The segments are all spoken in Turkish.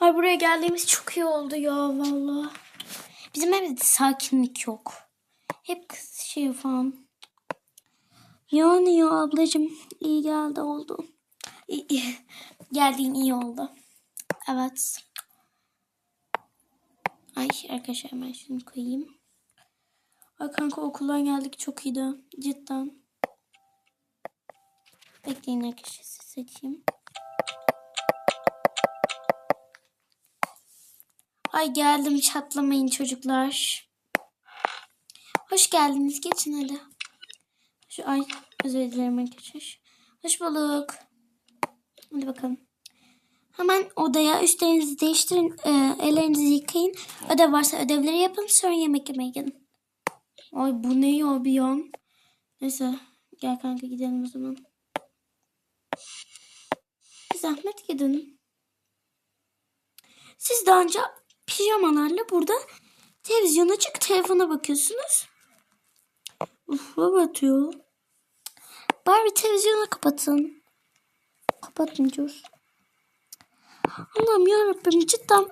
Ay buraya geldiğimiz çok iyi oldu ya vallahi. Bizim evde sakinlik yok. Hep kız şey falan. Yani ya ablacığım iyi geldi oldu. Geldiğin iyi oldu. Evet. Ay arkadaşlar hemen şunu koyayım. Ay kanka okuldan geldik çok iyiydi. Cidden. Bekleyin arkadaşlar seçeyim. Ay geldim çatlamayın çocuklar. Hoş geldiniz geçin hadi. Şu ay özür dilerim arkadaşlar. Hoş bulduk. Hadi bakalım. Hemen odaya üstlerinizi değiştirin. e, ellerinizi yıkayın. Ödev varsa ödevleri yapın. Sonra yemek yemeye gelin. Ay bu ne ya bir an. Neyse gel kanka gidelim o zaman. Bir zahmet gidin. Siz daha önce pijamalarla burada televizyon açık telefona bakıyorsunuz. Uf batıyor. Bari televizyonu kapatın. Kapatın diyoruz. Allah'ım yarabbim cidden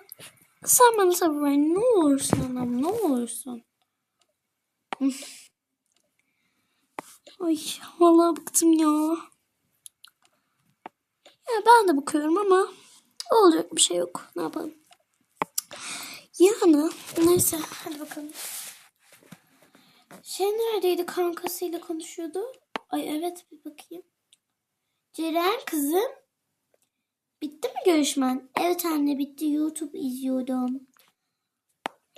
sen bana sabır ver. Ne olursun anam ne olursun. Ay vallahi bıktım ya. Ya ben de bakıyorum ama olacak bir şey yok. Ne yapalım? Yani neyse hadi bakalım. Şey neredeydi kankasıyla konuşuyordu? Ay evet bir bakayım. Ceren kızım. Bitti mi görüşmen? Evet anne bitti. YouTube izliyordum.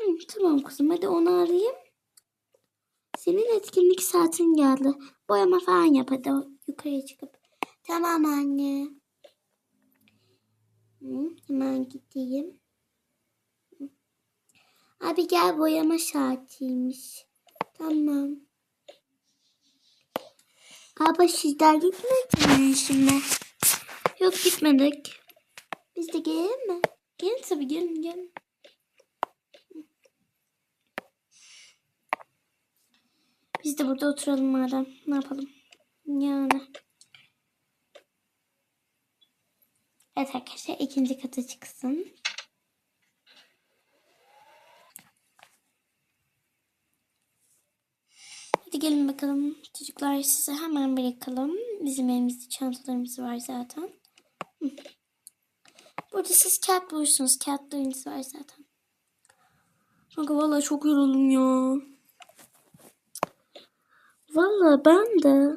Hı, tamam kızım hadi onu arayayım. Senin etkinlik saatin geldi. Boyama falan yap hadi yukarıya çıkıp. Tamam anne. Hı, hemen gideyim. Abi gel boyama saatiymiş. Tamam. Abi sizden gitmediniz mi şimdi? Yok gitmedik. Biz de gelelim mi? Gelin tabii gelin gelin. Biz de burada oturalım madem. Ne yapalım? Yani. Evet arkadaşlar ikinci kata çıksın. Gelin bakalım. Çocuklar size hemen bırakalım. Bizim elimizde çantalarımız var zaten. Burada siz kağıt bulursunuz. Kağıtlarınız var zaten. Kanka vallahi çok yoruldum ya. Vallahi ben de.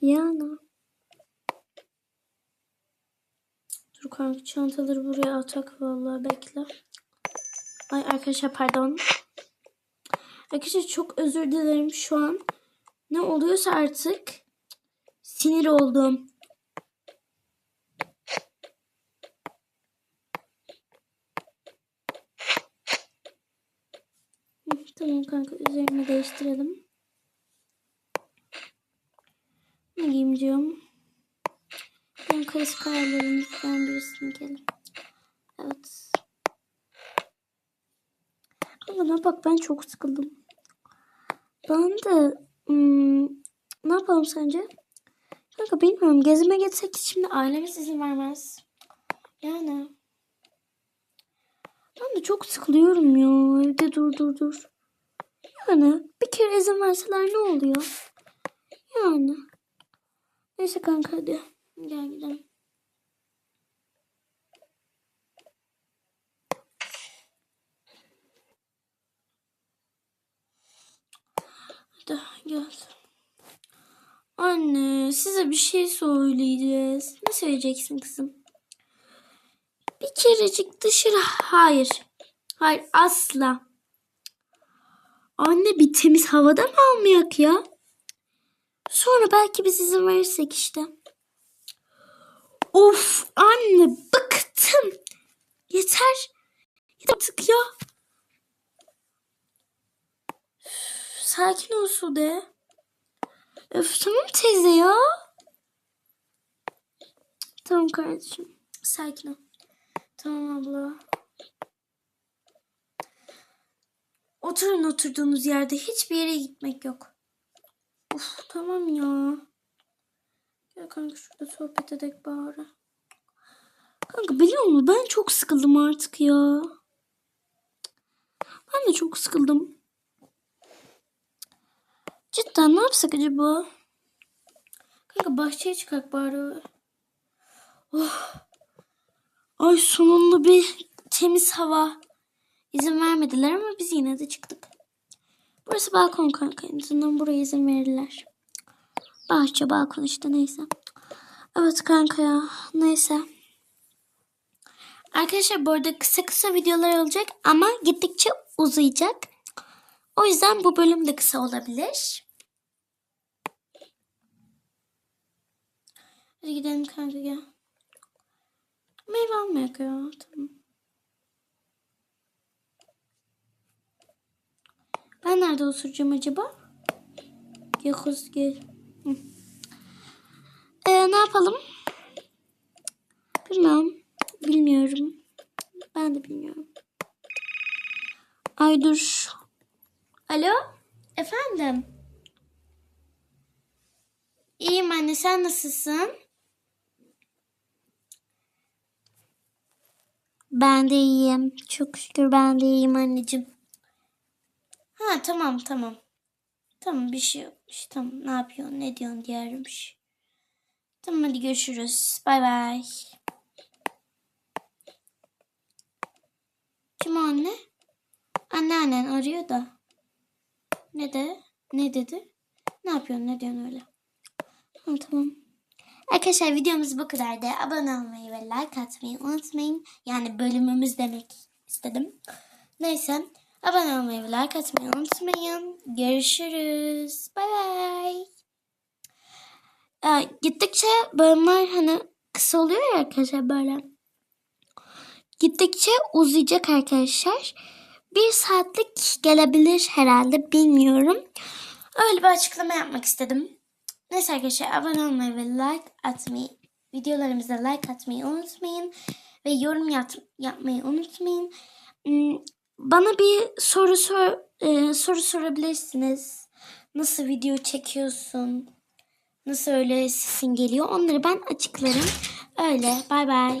Yani. Dur kanka çantaları buraya atak vallahi bekle. Ay arkadaşlar pardon. Arkadaşlar çok özür dilerim şu an. Ne oluyorsa artık sinir oldum. Tamam kanka üzerimi değiştirelim. Ne giyeyim diyorum. Ben klasik hayallerimizden birisini gelin. Evet. Ama bak ben çok sıkıldım. Ben de hmm, ne yapalım sence? Kanka bilmiyorum. Gezime gitsek şimdi ailemiz izin vermez. Yani. Ben de çok sıkılıyorum ya. Evde dur dur dur. Yani bir kere izin verseler ne oluyor? Yani. Neyse kanka hadi. Gel gidelim. Hadi gel. Anne size bir şey söyleyeceğiz. Ne söyleyeceksin kızım? Bir kerecik dışarı. Hayır. Hayır asla. Anne bir temiz havada mı almayak ya? Sonra belki biz izin verirsek işte. Of anne bıktım. Yeter. Yeter ya. Sakin ol Sude. Öf tamam teyze ya. Tamam kardeşim. Sakin ol. Tamam abla. Oturun oturduğunuz yerde. Hiçbir yere gitmek yok. Uf tamam ya. Gel kanka şurada sohbet edek bari. Kanka biliyor musun ben çok sıkıldım artık ya. Ben de çok sıkıldım. Cidden ne yapsak acaba? Kanka bahçeye çıkak bari. Oh. Ay sonunda bir temiz hava. İzin vermediler ama biz yine de çıktık. Burası balkon kanka. En azından buraya izin verirler. Bahçe balkon işte neyse. Evet kanka ya. Neyse. Arkadaşlar bu arada kısa kısa videolar olacak ama gittikçe uzayacak. O yüzden bu bölüm de kısa olabilir. Hadi gidelim kanka gel. Meyve almayak ya. Tamam. Ben nerede oturacağım acaba? Kız gel. Ee, ne yapalım? Bilmem. Bilmiyorum. Ben de bilmiyorum. Ay dur. Alo? Efendim? İyiyim anne sen nasılsın? Ben de iyiyim. Çok şükür ben de iyiyim anneciğim. Ha tamam tamam. Tamam bir şey yokmuş. Tamam ne yapıyorsun ne diyorsun diye aramış. Tamam hadi görüşürüz. Bay bay. Kim o anne? Anneannen arıyor da. Ne de? Ne dedi? Ne yapıyorsun ne diyorsun öyle? Ha, tamam. Arkadaşlar videomuz bu kadardı. Abone olmayı ve like atmayı unutmayın. Yani bölümümüz demek istedim. Neyse. Abone olmayı ve like atmayı unutmayın. Görüşürüz. Bay bay. Ee, gittikçe bölümler hani kısa oluyor ya arkadaşlar böyle. Gittikçe uzayacak arkadaşlar. Bir saatlik gelebilir herhalde bilmiyorum. Öyle bir açıklama yapmak istedim. Neyse arkadaşlar abone olmayı ve like atmayı, videolarımıza like atmayı unutmayın. Ve yorum yat, yapmayı unutmayın. Hmm, Bana bir soru sor, e, soru sorabilirsiniz. Nasıl video çekiyorsun? Nasıl öyle sesin geliyor? Onları ben açıklarım. Öyle. Bay bay.